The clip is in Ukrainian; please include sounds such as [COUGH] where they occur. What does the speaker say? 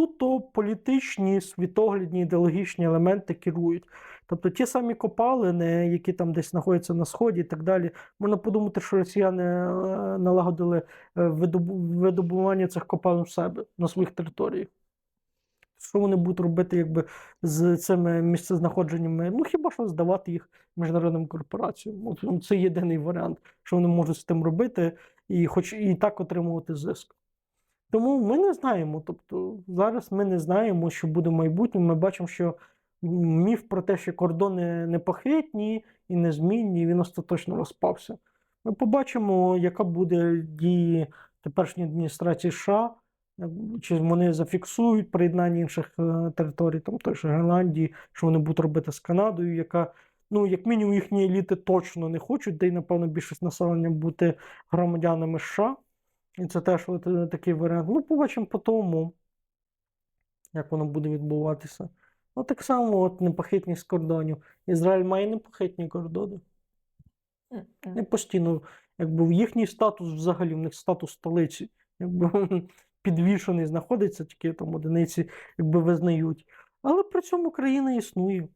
суто політичні, світоглядні, ідеологічні елементи керують. Тобто ті самі копалини, які там десь знаходяться на сході і так далі, можна подумати, що росіяни е, налагодили е, видобування цих копалин в себе на своїх територіях. Що вони будуть робити якби, з цими місцезнаходженнями? Ну хіба що здавати їх міжнародним корпораціям? Ну, це єдиний варіант, що вони можуть з тим робити, і хоч і так отримувати зиск. Тому ми не знаємо. Тобто зараз ми не знаємо, що буде в майбутньому. Ми бачимо, що міф про те, що кордони непохитні і незмінні, він остаточно розпався. Ми побачимо, яка буде дії теперішньої адміністрації США, е, чи вони зафіксують приєднання інших е, територій, там той же Гренландії, що вони будуть робити з Канадою, яка, ну, як мінімум, їхні еліти точно не хочуть, де й, напевно, більшість населення бути громадянами США. І це теж от, е, такий варіант. Ну, побачимо по тому, як воно буде відбуватися. Ну, так само, от непохитність кордонів. Ізраїль має непохитні кордони. Не постійно, якби їхній статус взагалі, в них статус столиці, якби [LAUGHS] підвішений знаходиться, тільки там одиниці якби визнають. Але при цьому країна існує.